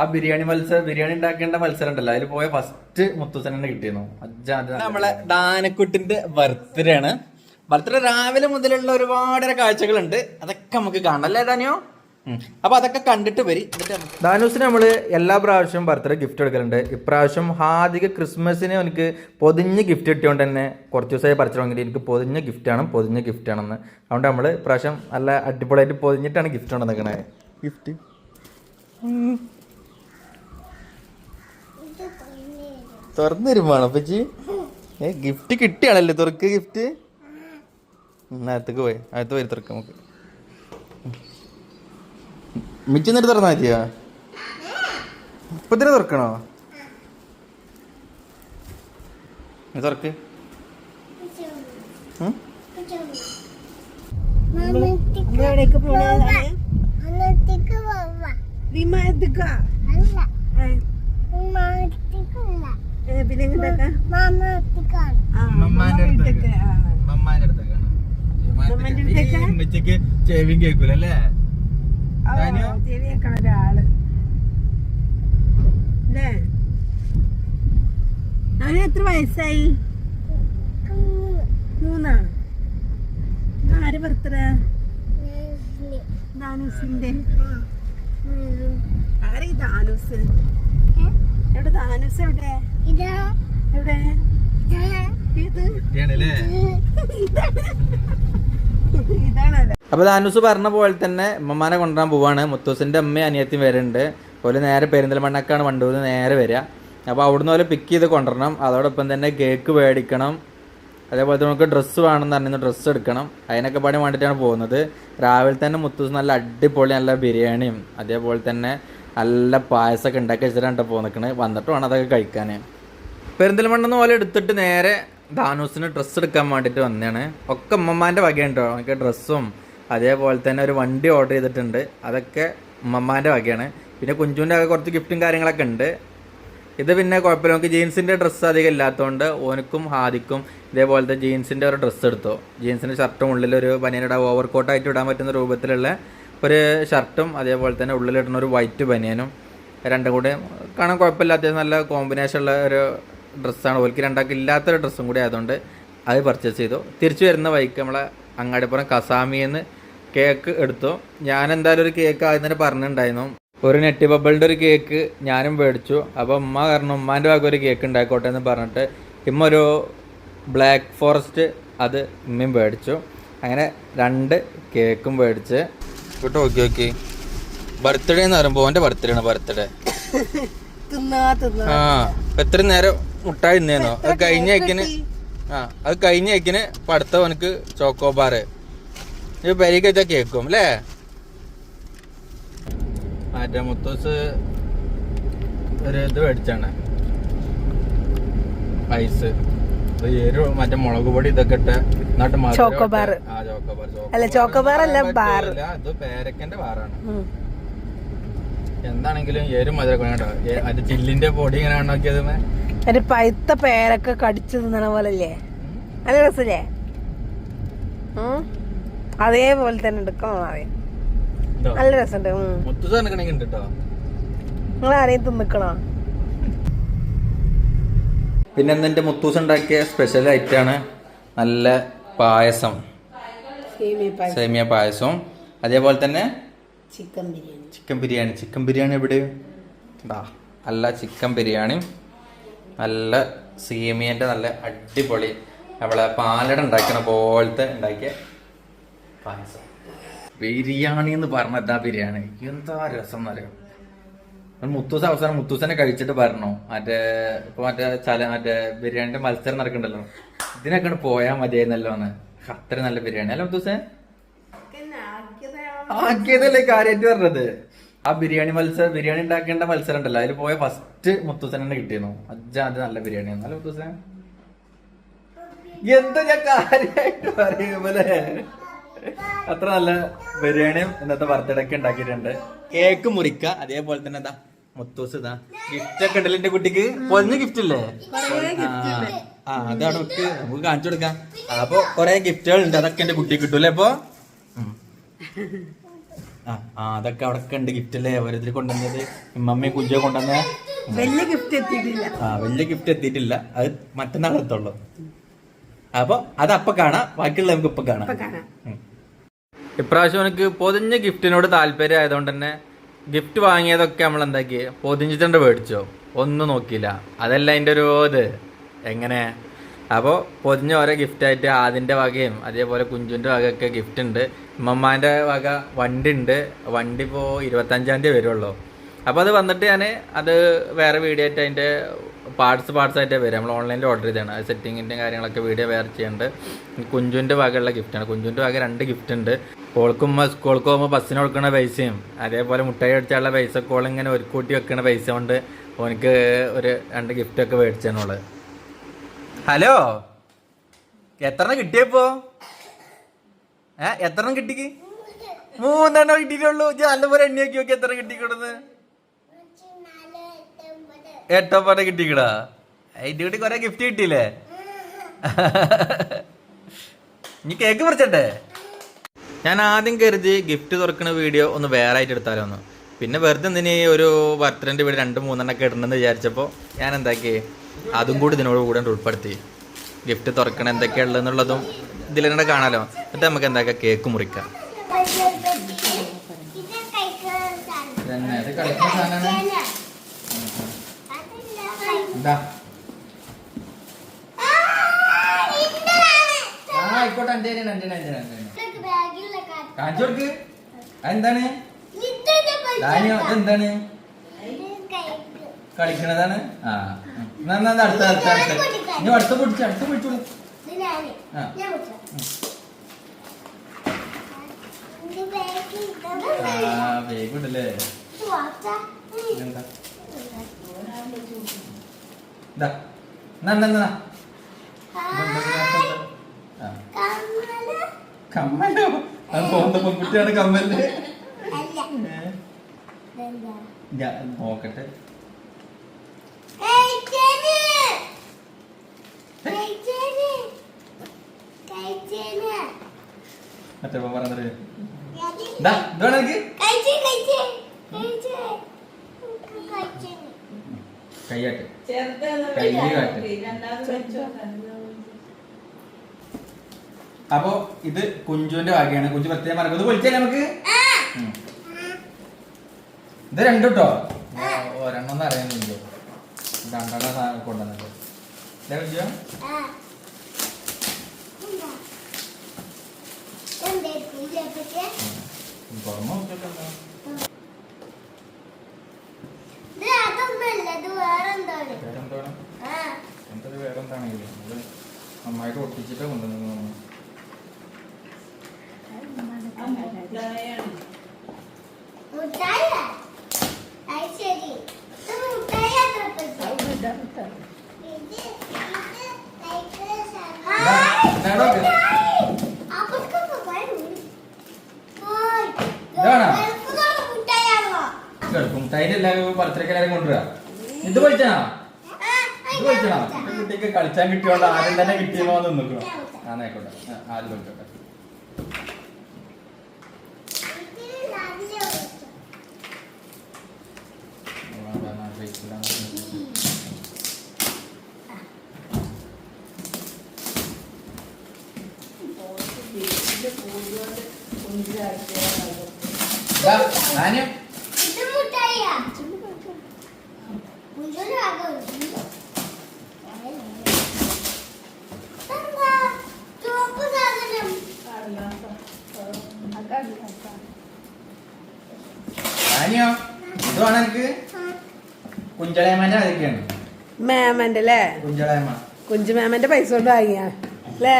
ആ ബിരിയാണി മത്സരം ബിരിയാണി ഉണ്ടാക്കേണ്ട മത്സരം ഉണ്ടല്ലോ. അതിൽ പോയ ഫസ്റ്റ് മുത്തുസനെ കിട്ടിയിരുന്നു. നമ്മളെ ഡാനക്കുട്ടിന്റെ ബർത്ത്ഡേ ആണ്. ബർത്ത്ഡേ രാവിലെ മുതലുള്ള ഒരുപാട് കാഴ്ചകളുണ്ട്. അതൊക്കെ നമുക്ക് കാണാം. അല്ലേ ഡാനിയോ ഉം. അപ്പൊ അതൊക്കെ കണ്ടിട്ട് വരി. ദാനൂസിന് നമ്മൾ എല്ലാ പ്രാവശ്യവും ബർത്ത്ഡേ ഗിഫ്റ്റ് എടുക്കലുണ്ട് ഇപ്രാവശ്യം ഹാദിക ക്രിസ്മസിന് എനിക്ക് പൊതിഞ്ഞ് ഗിഫ്റ്റ് കിട്ടിയോണ്ട് തന്നെ കുറച്ച് ദിവസമായി പറിച്ചു തുടങ്ങിയിട്ട് എനിക്ക് പൊതിഞ്ഞ ഗിഫ്റ്റ് ആണ് പൊതിഞ്ഞ ഗിഫ്റ്റ് ആണെന്ന് അതുകൊണ്ട് നമ്മൾ ഇപ്രാവശ്യം നല്ല അടിപൊളിയായിട്ട് പൊതിഞ്ഞിട്ടാണ് ഗിഫ്റ്റ് ഉണ്ടെന്ന് ഗിഫ്റ്റ് തുറന്നു തരുമ്പോണോ അപ്പച്ചി. ഏ ഗിഫ്റ്റ് കിട്ടിയാണല്ലേ തുറക്ക് ഗിഫ്റ്റ് അകത്തേക്ക് പോയി അകത്ത് പോയി തുറക്ക് നമുക്ക്. മിച്ചി എന്നിട്ട് തുറന്നാ മതിയോ? ഇപ്പത്തിനെ തുറക്കണോ? തുറക്ക്. വിമാനത്തിക്കാ അല്ല. വിമാനത്തിക്കല്ല പിന്നെ? ഉമ്മച്ചിക്ക് ചെവിയും കേൾക്കൂലല്ലേ ഞാൻ ചെവിയേക്കണ ഒരാൾ. അവന് എത്ര വയസ്സായി? മൂന്നാ? ആര് ബർത്ത്ഡേ? ദാനൂസിന്റെ ആരെ ദാനൂസ് എവിടെ ദാനൂസ് എവിടെ? ഇതാ. എവിടെ? ഇതാ. ഇത്? കുട്ടിയാണല്ലേ ഇതാണല്ലേ? അപ്പൊ ധാനുസ് പറഞ്ഞ പോലെ തന്നെ ഉമ്മമാനെ കൊണ്ടുവരാൻ പോവാണ്. മുത്തൂസിന്റെ അമ്മയും അനിയത്തിയും വരുന്നുണ്ട്. ഓൽ നേരെ പെരിന്തൽമണ്ണക്കാണ് വണ്ടൂന്ന് നേരെ വരിക. അപ്പോൾ അവിടുന്ന് പോലെ പിക്ക് ചെയ്ത് കൊണ്ടുവരണം. അതോടൊപ്പം തന്നെ കേക്ക് മേടിക്കണം. അതേപോലെ തന്നെ നമുക്ക് ഡ്രസ്സ് വേണമെന്ന് പറഞ്ഞിരുന്നു ഡ്രസ്സ് എടുക്കണം. അതിനൊക്കെ പാടി വേണ്ടിയിട്ടാണ് പോകുന്നത്. രാവിലെ തന്നെ മുത്തൂസ് നല്ല അടിപൊളി നല്ല ബിരിയാണിയും അതേപോലെ തന്നെ നല്ല പായസമൊക്കെ ഉണ്ടാക്കി വെച്ചിട്ടാണ് പോകുന്നത് വന്നിട്ട് വേണം അതൊക്കെ കഴിക്കാൻ പെരിന്തൽമണ്ണെന്ന് പോലെ എടുത്തിട്ട് നേരെ ധാനൂസിന് ഡ്രസ്സ് എടുക്കാൻ വേണ്ടിയിട്ട് വന്നതാണ്. ഒക്കെ ഉമ്മമാന്റെ വകയുണ്ട് എനിക്ക് ഡ്രസ്സും അതേപോലെ തന്നെ ഒരു വണ്ടി ഓർഡർ ചെയ്തിട്ടുണ്ട്. അതൊക്കെ ഉമ്മമാന്റെ വകയാണ്. പിന്നെ കുഞ്ചുവിന്റെ ഒക്കെ കുറച്ച് ഗിഫ്റ്റും കാര്യങ്ങളൊക്കെ ഉണ്ട്. ഇത് പിന്നെ കുഴപ്പമില്ല. നമുക്ക് ജീൻസിന്റെ ഡ്രസ്സ് അധികം ഇല്ലാത്തതുകൊണ്ട് ഓനക്കും ഹാദിക്കും ഇതേപോലത്തെ ജീൻസിന്റെ ഒരു ഡ്രസ്സ് എടുത്തു. ജീൻസിന്റെ ഷർട്ടും ഉള്ളിലൊരു ബനിയനിടാൻ ഓവർ കോട്ടായിട്ട് ഇടാൻ പറ്റുന്ന രൂപത്തിലുള്ള ഒരു ഷർട്ടും അതേപോലെ തന്നെ ഉള്ളിലിടുന്ന ഒരു വൈറ്റ് ബനിയനും രണ്ടും കൂടെ കാണാൻ കുഴപ്പമില്ല അത്യാവശ്യം നല്ല കോമ്പിനേഷൻ ഉള്ള ഒരു ഡ്രസ്സാണ് ഓൽക്ക് രണ്ടാൾക്ക് ഇല്ലാത്തൊരു ഡ്രസ്സും കൂടി ആയതുകൊണ്ട് അത് പർച്ചേസ് ചെയ്തു. തിരിച്ചു വരുന്ന വൈക്ക് നമ്മളെ അങ്ങാടിപ്പുറം കസാമിന്ന് കേക്ക് എടുത്തു. ഞാൻ എന്തായാലും ഒരു കേക്ക് ആദ്യം തന്നെ പറഞ്ഞിട്ടുണ്ടായിരുന്നു. ഒരു നെറ്റി ബബിളിന്റെ ഒരു കേക്ക് ഞാനും മേടിച്ചു. അപ്പോൾ ഉമ്മ കാരണം ഉമ്മാന്റെ ഭാഗം ഒരു കേക്ക് ഉണ്ടായിക്കോട്ടെ എന്ന് പറഞ്ഞിട്ട് ഇമ്മ ഒരു ബ്ലാക്ക് ഫോറസ്റ്റ് അത് ഉമ്മയും മേടിച്ചു. അങ്ങനെ രണ്ട് കേക്കും മേടിച്ച്. കേട്ടോ ഓക്കെ ഓക്കെ ബർത്ത്ഡേ എന്ന് പറയുമ്പോൾ എന്റെ ബർത്ത്ഡേ ആണ് ബർത്ത്ഡേ ആ എത്ര നേരം മുട്ടായി ഇന്നേനോ അത് കഴിഞ്ഞ ഏക്കിന് ആ അത് കഴിഞ്ഞ ഏക്കിന് പടുത്ത അവനക്ക് ചോക്കോബാറ് ഇത് പെരിക്ക് വെച്ചാൽ കേക്കും അല്ലേ മറ്റേ മുത്തൂസ് ഒരു ഇത് മേടിച്ചാണ്. ഐസ് മറ്റേ മുളക് പൊടി ഇതൊക്കെ ഇട്ട് ചോക്കോബാർ. അല്ല, ചോക്കോബാർ അല്ല, ബാർ. അത് പേരക്കന്റെ ബാറാണ് എന്താണെങ്കിലും എരു മധുരം കേട്ടോ അത് ചില്ലിന്റെ പൊടി ഇങ്ങനെ ഉണ്ടാക്കിയത് ഒരു പഴുത്ത പേരൊക്കെ കടിച്ചു തിന്നണ പോലല്ലേ? നല്ല രസല്ലേ. അതേപോലെ തന്നെ എടുക്കണം നല്ല രസമുണ്ട്. നിങ്ങൾ ആരെയും തിന്നിക്കണോ? പിന്നെ എന്റെ മുത്തൂസ് ഉണ്ടാക്കിയ സ്പെഷ്യൽ ആണ് നല്ല പായസം. സേമിയ പായസവും. അതേപോലെ തന്നെ chicken biryani. Chicken biryani. Chicken biryani എവിടെ? നല്ല ചിക്കൻ ബിരിയാണി. നല്ല സേമിയന്റെ നല്ല അടിപൊളി നമ്മളെ പാലട ഉണ്ടാക്കണ പോലത്തെ ഉണ്ടാക്കിയ പായസം. ബിരിയാണി എന്ന് പറഞ്ഞാ ബിരിയാണി? എന്താ രസം എന്നറിയാം? മുത്തൂസ് അവസാനം മുത്തൂസനെ കഴിച്ചിട്ട് പറഞ്ഞു. മറ്റേ ഇപ്പൊ മറ്റേ ചല മറ്റേ ബിരിയാണിന്റെ മത്സരം നടക്കണ്ടല്ലോ. ഇതിനൊക്കെ പോയാ മതിയായിരുന്നല്ലോ എന്ന്. അത്ര നല്ല ബിരിയാണി. അല്ല മുത്തൂസേ? ആക്കിയതല്ലേ കാര്യമായിട്ട് പറഞ്ഞത്. ആ ബിരിയാണി മത്സരം ബിരിയാണി ഉണ്ടാക്കേണ്ട മത്സരം ഉണ്ടല്ലോ. അതിൽ പോയ ഫസ്റ്റ് മുത്തൂസനെ കിട്ടിയിരുന്നു. അജ്ജ അത് നല്ല ബിരിയാണി അല്ല മുത്തൂസൻ എന്താ ഞാൻ കാര്യമായിട്ട് പറയുമ്പോലെ അത്ര നല്ല ബിരിയാണിയും ഇന്നത്തെ ബർത്ത്ഡേക്ക് ഉണ്ടാക്കിയിട്ടുണ്ട്. കേക്ക് മുറിക്ക. അതേപോലെ തന്നെ ഇതാ മുത്തൂസ് ഇതാ ഗിഫ്റ്റ് ഒക്കെ ഉണ്ടല്ലോ എന്റെ കുട്ടിക്ക്? പൊതിഞ്ഞ ഗിഫ്റ്റ് ഇല്ലേ? ആ, അതാണ് നമുക്ക് നമുക്ക് കാണിച്ചു കൊടുക്കാം. അപ്പൊ കൊറേ ഗിഫ്റ്റുകൾ ഉണ്ട്. അതൊക്കെ എന്റെ കുട്ടിക്ക് കിട്ടൂലേ അപ്പൊ? ആ അതൊക്കെ അവിടെ ഉണ്ട് ഗിഫ്റ്റ് അല്ലേ? ഓരോരുത്തർ കൊണ്ടുവന്നത്. ഇമ്മമ്മയും കുഞ്ചോ കൊണ്ടുവന്ന. വലിയ ഗിഫ്റ്റ് എത്തിയിട്ടില്ല. ആ വലിയ ഗിഫ്റ്റ് എത്തിയിട്ടില്ല. അത് മറ്റന്നാൾ എത്തുള്ളൂ. അപ്പൊ അത് അപ്പൊ കാണാം. ബാക്കിയുള്ള നമുക്ക് ഇപ്പൊ കാണാം. ഇപ്രാവശ്യം എനിക്ക് പൊതിഞ്ഞ ഗിഫ്റ്റിനോട് താല്പര്യം ആയതുകൊണ്ട് തന്നെ ഗിഫ്റ്റ് വാങ്ങിയതൊക്കെ നമ്മൾ എന്താക്കി പൊതിഞ്ഞിട്ടുണ്ട് മേടിച്ചോ? ഒന്നും നോക്കിയില്ല. അതല്ല അതിന്റെ ഒരു ഇത്. എങ്ങനെ? അപ്പോൾ പൊതിഞ്ഞ ഓരോ ഗിഫ്റ്റായിട്ട് ആദിന്റെ വകയും അതേപോലെ കുഞ്ചുന്റെ വകയൊക്കെ ഗിഫ്റ്റ് ഉണ്ട്. ഉമ്മമ്മാന്റെ വക വണ്ടി ഉണ്ട്. വണ്ടി ഇപ്പോൾ ഇരുപത്തഞ്ചാം തീയതി വരുള്ളൂ. അപ്പോൾ അത് വന്നിട്ട് ഞാൻ അത് വേറെ വീഡിയോ ആയിട്ട് അതിന്റെ പാർട്സ് പാർട്സ് ആയിട്ട് വരും. നമ്മൾ ഓൺലൈനിൽ ഓർഡർ ചെയ്തതാണ്. അത് സെറ്റിങ്ങിന്റെ കാര്യങ്ങളൊക്കെ വീഡിയോ വേറെ ചെയ്യുന്നുണ്ട് കുഞ്ചുവിന്റെ വകയുള്ള ഗിഫ്റ്റാണ് കുഞ്ചുവിന്റെ വക രണ്ട് ഗിഫ്റ്റ് ഉണ്ട്. ഓൾക്കും സ്കൂൾക്ക് പോകുമ്പോൾ ബസ്സിന് കൊടുക്കുന്ന പൈസയും. അതേപോലെ മുട്ടായി അടിച്ചാലുള്ള പൈസ കോളിങ്ങനെ ഒരു കൂട്ടി വെക്കുന്ന പൈസ കൊണ്ട് ഓനിക്ക് ഒരു രണ്ട് ഗിഫ്റ്റൊക്കെ മേടിച്ചാണുള്ളത് ഹലോ? എത്ര കിട്ടിയപ്പോ ഏ എത്ര കിട്ടിക്ക്? മൂന്നെണ്ണം കിട്ടിയിട്ടുള്ളൂ നല്ലപോലെ എണ്ണിയാക്കി നോക്കി എത്ര കിട്ടിക്കൊടുന്ന് എട്ടോപ്പാടെ കിട്ടിക്കടാ അതിന്റെ കൂടി കൊറേ ഗിഫ്റ്റ് കിട്ടിയില്ലേ? നീ കേക്ക് പറിച്ചട്ടെ ഞാൻ ആദ്യം കരുതി ഗിഫ്റ്റ് തുറക്കുന്ന വീഡിയോ ഒന്ന് വേറെ ആയിട്ട് എടുത്താലോ ഒന്ന് പിന്നെ വെറുതെ എന്തിന് ഒരു ബർത്ത്ഡേന്റെ വീട് രണ്ട് മൂന്നെണ്ണൊക്കെ ഇടണമെന്ന് വിചാരിച്ചപ്പോൾ ഞാൻ എന്താക്കി? അതും കൂടി ഇതിനോട് കൂടെ ഉൾപ്പെടുത്തി. ഗിഫ്റ്റ് തുറക്കണം എന്തൊക്കെയാണുള്ളതെന്നുള്ളതും ഇതിലെന്നെ കാണാലോ. എന്നിട്ട് നമുക്ക് എന്താക്കാം? കേക്ക് മുറിക്കാം ഇത് കഴിക്കുന്ന സാധനം ഇത് കളിക്കുന്ന സാധനമാണ് അതല്ല കഴി- എന്താ? ആ, ആയിക്കോട്ടെ. കാണിച്ചു കൊടുക്ക്. എന്താണ്. കളിക്കണതാണ്? ആ. എന്നാ, അടുത്ത അടുത്ത അടുത്ത. ഇനി അടുത്ത പിടിച്ചു അടുത്ത പിടിച്ചോളൂ. ആ. ആ വേഗം ഉണ്ടല്ലേ ഇത് ഇതാ എന്നാ. കമ്മൽ. കമ്മലോ അത് പോകുന്ന പെൺകുട്ടിയാണ് കമ്മൽ അല്ല. ഏ? ഇതെന്താ? ഞാൻ നോക്കട്ടെ. മറ്റേ പറഞ്ഞത് ഇതാ ഇതാണ് കയ്യാട്ട് അപ്പോ ഇത് കുഞ്ചുവിന്റെ വകയാണ്. കുഞ്ചു പ്രത്യേകം പറഞ്ഞത് ഇത് നമുക്ക്. ഇത് രണ്ടു കേട്ടോ ഒരെണ്ണം അറിയാനില്ലോ രണ്ടെണ്ണം സാധനം കൊണ്ടുവന്നത് ഇതാ കുഞ്ചു പുറമെ നോക്കിയിട്ട് എന്താ? ഇത് അതൊന്നുമല്ല ഇത് വേറെന്താണ് വേറെന്താണ് ആ എന്തത് വേറെന്താണെങ്കിലും അത് നന്നായിട്ട് ഒട്ടിച്ചിട്ട് കൊണ്ടുവന്നു മുട്ടായിയാ? അത് ശരി. തൊട്ടിട്ട്. ഇത് ഇത് കഴിക്കുന്ന സാധനം. ഹായ്, ഇതാണോ ഇത്? മുട്ടായി. എല്ലാവരും പലചരക്ക് എല്ലാവരും കൊണ്ടുവരാ. പൊളിച്ചാണോ? ഈ കുട്ടിക്ക് കളിച്ചാൻ കിട്ടിയോണ്ട് ആരും തന്നെ കിട്ടിയോ എന്ന് നിൽക്കണം ആ, നോക്കോട്ടെ നല്ല ഒഴിച്ചു. ഞാനും ഇത് വേണം എനിക്ക്. കുഞ്ചളയമ്മന്റെ അതൊക്കെയാണ് മേമന്റെ അല്ലേ? കുഞ്ചളയമ്മ. കുഞ്ചു മാമന്റെ പൈസ കൊണ്ട് വാങ്ങിയാ. അല്ലേ?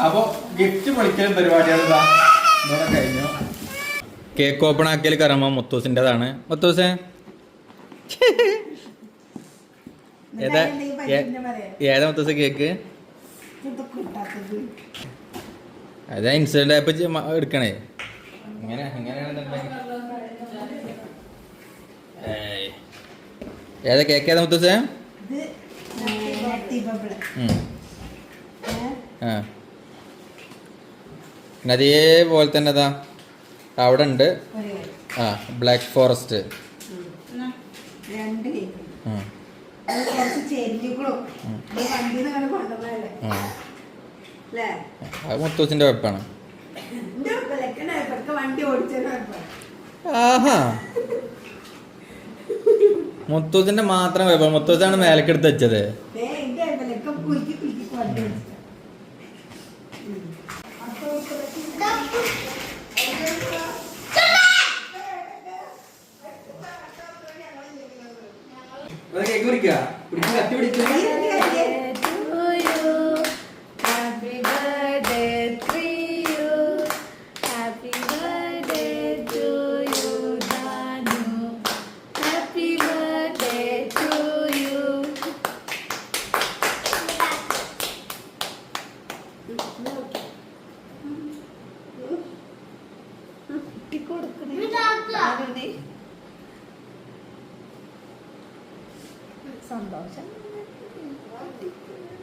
അപ്പൊ ഗിഫ്റ്റ് പൊളിക്കലും പരിപാടികൾ ഇതോടെ കഴിഞ്ഞു. കേക്ക് ഓപ്പൺ ആക്കിയാൽ കറമ്മ മുത്തൂസിന്റെതാണ് മുത്തൂസേ? ഏതാ? ഏതാ മുത്തൂസ് കേക്ക് അതാ ഇൻസ്റ്റന്റ് ആയപ്പോ എടുക്കണേ. ഇങ്ങനെ ഏയ്. ഏതാ കേക്ക് ഏതാ മുത്തൂസേ. ആ. പിന്നെ അതേപോലെ തന്നെ അതാ അവിടെ ഉണ്ട് ആ ബ്ലാക്ക് ഫോറസ്റ്റ്. അത് മുത്തൂസിന്റെ വെപ്പാണ് ആഹാ. മുത്തൂസിന്റെ മാത്രം വെപ്പാണ് മുത്തൂസാണ് മേലക്കെടുത്ത് വെച്ചത്.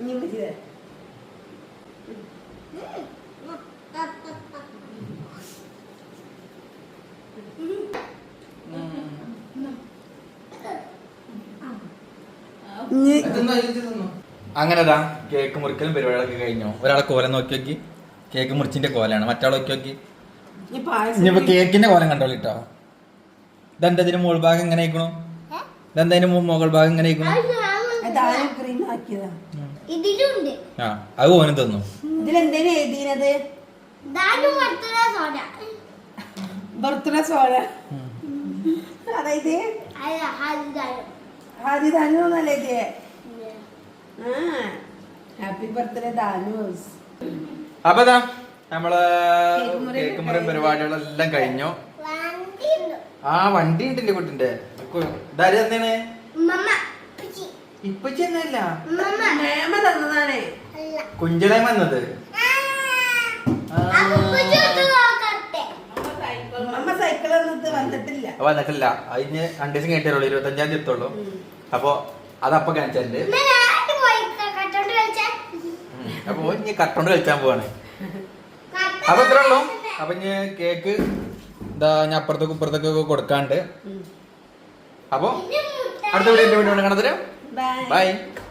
ഇനി കുടിച്ചിട്ട് അങ്ങനെതാ കേക്ക് മുറിക്കലും പരിപാടികളൊക്കെ കഴിഞ്ഞു. ഒരാളെ കോല നോക്കി നോക്കി. കേക്ക് മുറിച്ചിന്റെ കോലാണ്. മറ്റാളെ നോക്കി നോക്കി. ഇനിയിപ്പോ കേക്കിന്റെ കോലം കണ്ടോളിട്ടോ ഇതെന്താ ഇതിന്റെ മുകൾ ഭാഗം എങ്ങനെ ആയിക്കണു? ഇതെന്താ ഇതിന്റെ മുകൾ ഭാഗം എങ്ങനെ ആയിക്കണു? ആക്കിയതാ ഇതിലുണ്ട്. ആ അത് ഓനും തന്നു. ഇതിലെന്തേലും എഴുതിയത്? Birthday soda. അതായത്? ഇത്? ആ ഹാപ്പി ബർത്ത്ഡേ ധാനൂസ് അപ്പൊ നമ്മൾ കേക്ക് മുറിയും പരിപാടികളെല്ലാം കഴിഞ്ഞു. ആ വണ്ടി ഉണ്ടല്ലേ കുട്ടിന്റെ? ഇതാര് തന്നെയാണ് ഇപ്പൊ ചെന്നല്ല. മമ്മ മേമ തന്നതാണേ. അല്ല. കുഞ്ചളെ വന്നത്. അമ്മ സൈക്കിൾ വന്നിട്ട് വന്നിട്ടില്ല. അതിന് രണ്ടു ദിവസം കഴിഞ്ഞിട്ടുള്ളൂ ഇരുപത്തഞ്ചാം തീയതി എത്തുള്ളൂ. അപ്പൊ അതപ്പൊ കാണിച്ചിട്ടുണ്ട് അപ്പൊ ഇനി കട്ടോണ്ട് കളിച്ചാൻ പോവാണ്. അപ്പൊ ഇത്ര ഉള്ളൂ. അപ്പൊ ഇനി കേക്ക് ഇതാ ഞാൻ അപ്പുറത്തേക്ക് ഇപ്പുറത്തേക്കൊക്കെ കൊടുക്കാണ്ട്. അപ്പൊ അടുത്ത വീഡിയോ വീഡിയോ കാണാൻ തരാം 拜。